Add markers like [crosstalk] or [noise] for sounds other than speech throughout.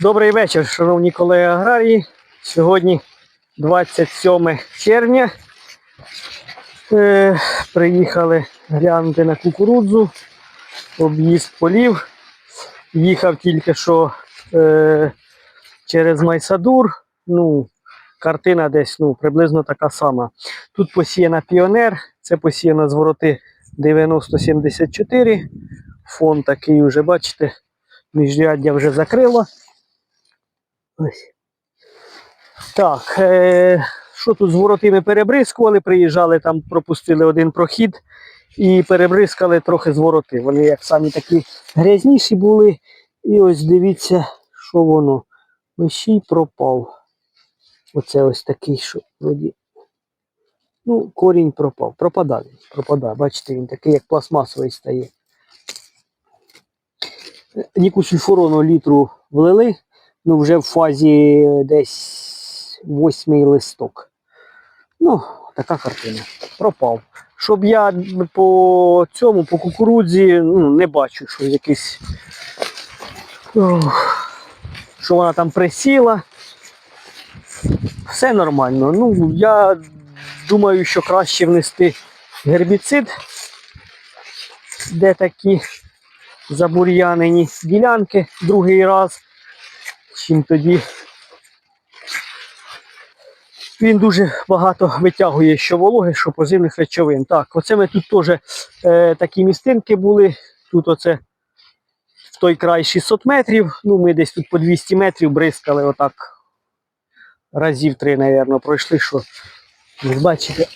Добрий вечір, шановні колеги аграрії. Сьогодні 27 червня. Е, приїхали глянути на кукурудзу, об'їзд полів. Їхав тільки що е, через Майсадур. Ну, картина десь ну, приблизно така сама. Тут посіяна піонер, це посіяна з вороти 9074. Фон такий вже, бачите, міжряддя вже закрило. Так, е, що тут з вороти ми перебризкували, приїжджали, там пропустили один прохід і перебризкали трохи з вороти. Вони як самі такі грязніші були. І ось дивіться, що воно. Ощій пропав. Оце ось такий, що вроді. Ну, корінь пропав. Пропадає. Пропадає. Бачите, він такий, як пластмасовий стає. Ніку сульфурону літру влили, ну вже в фазі десь восьмий листок. Ну, така картина. Пропав. Щоб я по цьому, по кукурудзі, ну, не бачу, що якийсь. Що вона там присіла. Все нормально. Ну, я думаю, що краще внести гербіцид, де такі забур'янені ділянки другий раз, чим тоді. Він дуже багато витягує що вологи, що позивних речовин. Так, оце ми тут теж е, такі містинки були. Тут оце в той край 600 метрів. Ну, ми десь тут по 200 метрів бризкали отак. Разів три, мабуть, пройшли, що ви бачите.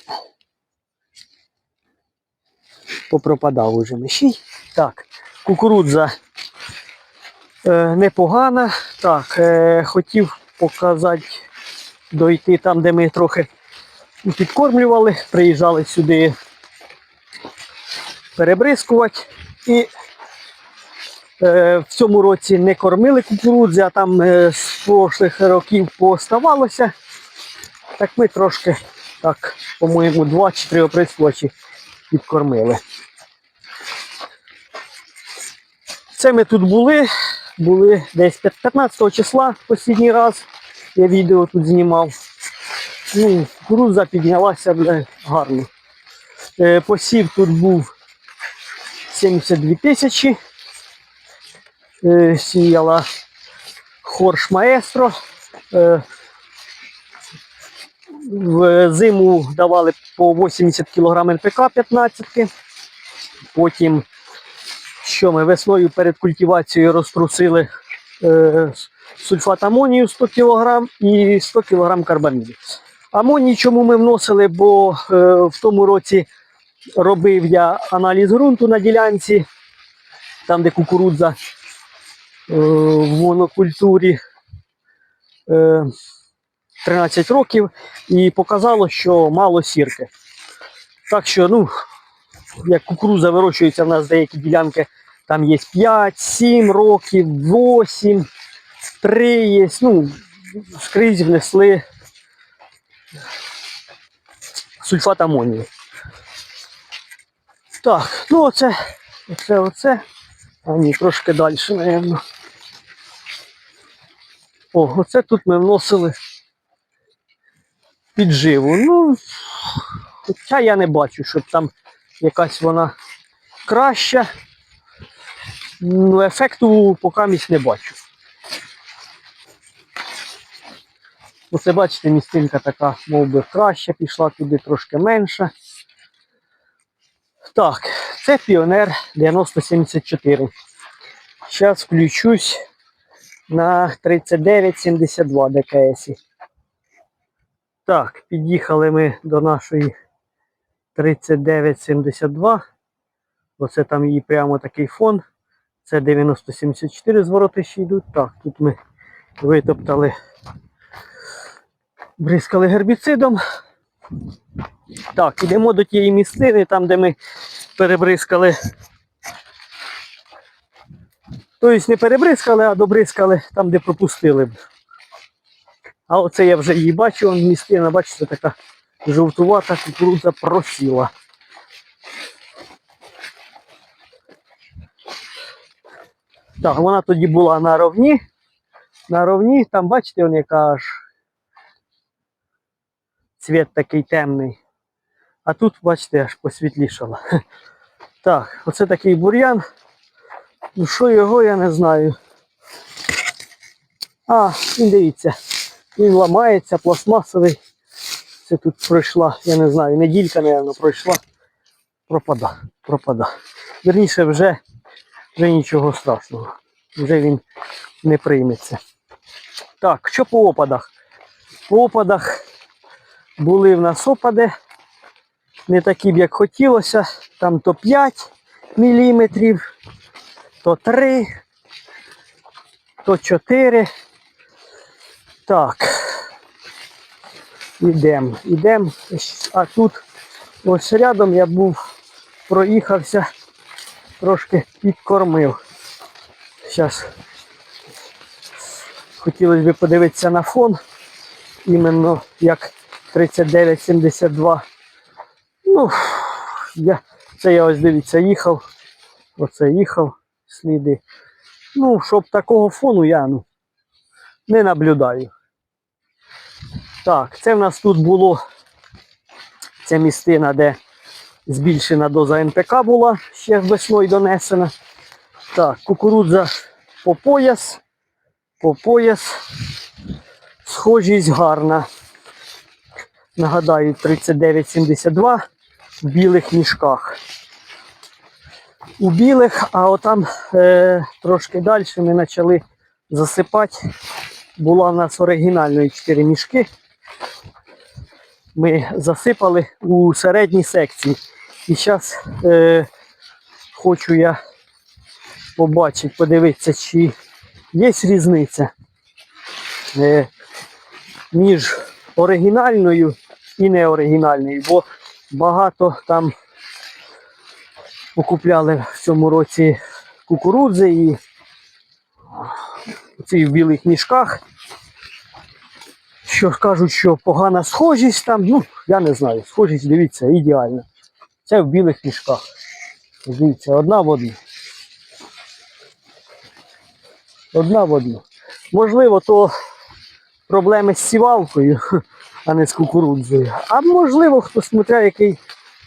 Попропадав уже мишій. Так, кукурудза непогана. Так, е, хотів показати, дойти там, де ми трохи підкормлювали, приїжджали сюди перебризкувати. І е, в цьому році не кормили кукурудзи, а там е, з прошлих років пооставалося. Так ми трошки, так, по-моєму, два чи три оприскувачі підкормили. Це ми тут були, були десь 15 числа останній раз. Я відео тут знімав. Ну, кукурудза піднялася бля, гарно. Е, посів тут був 72 тисячі. Е, сіяла хорш маестро. Е, в зиму давали по 80 кг НПК 15. Потім, що ми весною перед культивацією розтрусили е, сульфат амонію 100 кг і 100 кг карбаміду. Амоній чому ми вносили, бо е, в тому році робив я аналіз ґрунту на ділянці, там де кукурудза е, в монокультурі. Е, 13 років і показало, що мало сірки. Так що, ну, як кукуруза вирощується, в нас деякі ділянки, там є 5, 7 років, 8, 3 є. Ну, скрізь внесли сульфат амонію. Так, ну оце, оце, оце. А ні, трошки далі, напевно. О, оце тут ми вносили підживу. Ну, хоча я не бачу, щоб там якась вона краща. Ну, ефекту поки місць не бачу. Оце бачите, містинка така, мов би, краща, пішла туди трошки менша. Так, це піонер 9074. Зараз включусь на 3972 ДКС. Так, під'їхали ми до нашої 3972. Оце там її прямо такий фон. Це 9074 звороти ще йдуть. Так, тут ми витоптали, бризкали гербіцидом. Так, ідемо до тієї місцини, там, де ми перебризкали. Тобто не перебризкали, а добризкали там, де пропустили. А оце я вже її бачу, містина, бачите, така жовтувата кукурудза просіла. Так, вона тоді була на ровні, на ровні, там бачите, он яка аж цвіт такий темний. А тут, бачите, аж посвітлішало. [laughs] Так, оце такий бур'ян. Ну що його, я не знаю. А, він дивіться, він ламається, пластмасовий. Це тут пройшла, я не знаю, неділька, мабуть, пройшла. Пропада, пропада. Вірніше, вже, вже нічого страшного. Вже він не прийметься. Так, що по опадах? По опадах були в нас опади, не такі б, як хотілося. Там то 5 мм, то 3, то 4. Так. Ідемо, ідемо. А тут ось рядом я був, проїхався, трошки підкормив. Зараз хотілося б подивитися на фон, іменно як 3972. Ну, я, це я ось дивіться, їхав. Оце їхав сліди. Ну, щоб такого фону я ну, не наблюдаю. Так, це в нас тут було ця містина, де збільшена доза НПК була ще весною донесена. Так, кукурудза по пояс. По пояс. Схожість гарна. Нагадаю, 39,72 в білих мішках. У білих, а отам е, трошки далі ми почали засипати. Була в нас оригінальної 4 мішки. Ми засипали у середній секції. І зараз е, хочу я побачити, подивитися, чи є різниця е, між оригінальною і неоригінальною, бо багато там покупляли в цьому році кукурудзи і ці в білих мішках. Що кажуть, що погана схожість там, ну, я не знаю, схожість, дивіться, ідеальна. Це в білих мішках. Дивіться, одна в одну. Одна в одну. Можливо, то проблеми з сівалкою, [laughs] а не з кукурудзою. А можливо, хто смотря який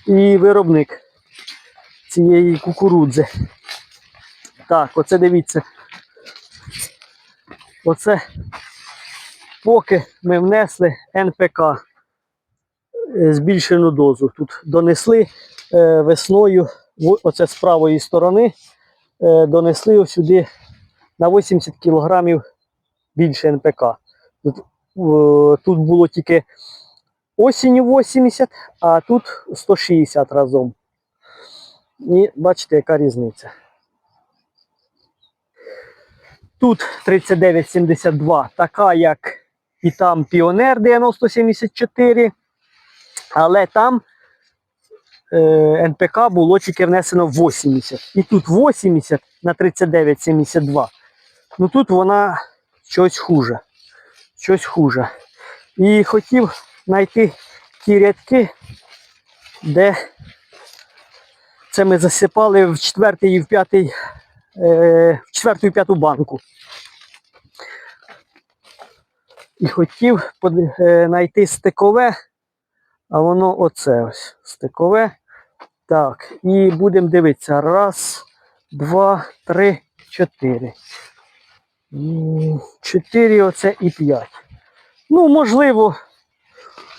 і виробник цієї кукурудзи. Так, оце дивіться. Оце поки ми внесли НПК е, збільшену дозу. Тут донесли е, весною, оце з правої сторони, е, донесли сюди на 80 кг більше НПК. Тут було тільки осінню 80, а тут 160 разом. І бачите, яка різниця. Тут 3972, така як і там Піонер 9074, але там е, НПК було тільки внесено 80. І тут 80 на 3972. Ну тут вона щось хуже. Щось хуже. І хотів знайти ті рядки, де це ми засипали в четвертий і в п'ятий, е, в четверту і п'яту банку. І хотів е, знайти стикове, а воно оце ось стикове. Так, і будемо дивитися. Раз, два, три, чотири. Чотири оце і п'ять. Ну, можливо,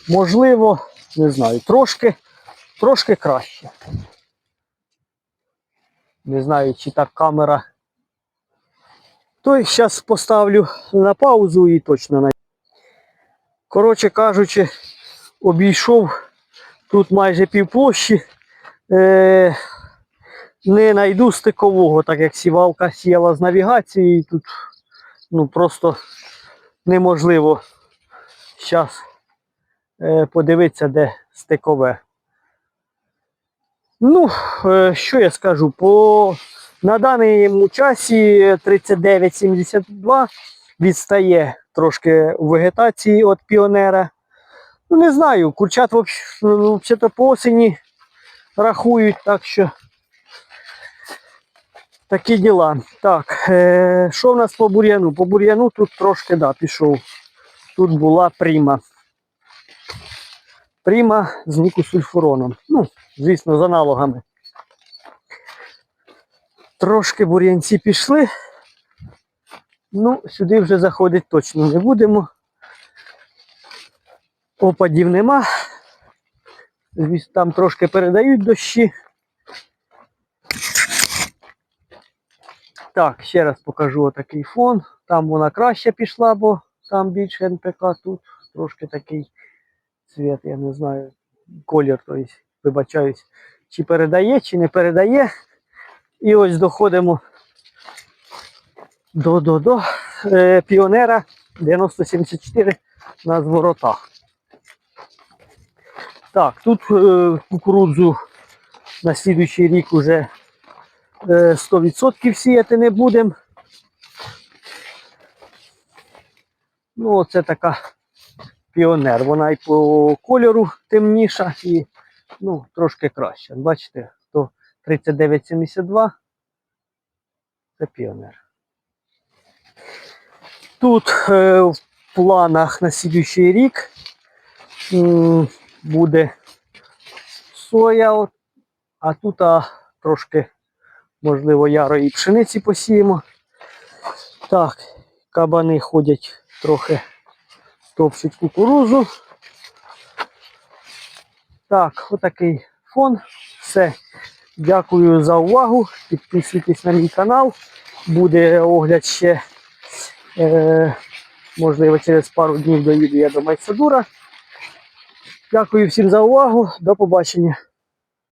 можливо, не знаю, трошки, трошки краще. Не знаю, чи так камера. То зараз поставлю на паузу і точно на. Коротше кажучи, обійшов тут майже півплощі. Е, не знайду стикового, так як сівалка сіяла з навігації. Тут ну, просто неможливо зараз е, подивитися, де стикове. Ну, е, що я скажу? По, на даному часі 39,72 відстає трошки у вегетації від піонера. Ну, не знаю, курчат вообще- ну, взагалі по осені рахують, так що Такі діла. Так, е, що в нас по бур'яну? По бур'яну тут трошки да, пішов. Тут була пріма. Пріма з нікосульфуроном. Ну, звісно, з аналогами. Трошки бур'янці пішли. Ну, сюди вже заходити точно не будемо. Опадів нема. Звісно, там трошки передають дощі. Так, ще раз покажу отакий фон. Там вона краще пішла, бо там більше НПК, тут трошки такий цвіт, я не знаю, колір, тобто, вибачаюсь, чи передає, чи не передає. І ось доходимо до, до, до е, піонера 9074 на зворотах. Так, тут е, кукурудзу на слідуючий рік уже е, 100% сіяти не будемо. Ну, оце така піонер. Вона і по кольору темніша і ну, трошки краще. Бачите, то 3972 це піонер. Тут е, в планах на слідуючий рік м, буде соя, а тут а, трошки, можливо, ярої пшениці посіємо. Так, кабани ходять трохи топчуть кукурузу. Так, отакий фон. Все. Дякую за увагу. Підписуйтесь на мій канал. Буде огляд ще, е, можливо, через пару днів доїду я до Майсадура. Дякую всім за увагу. До побачення.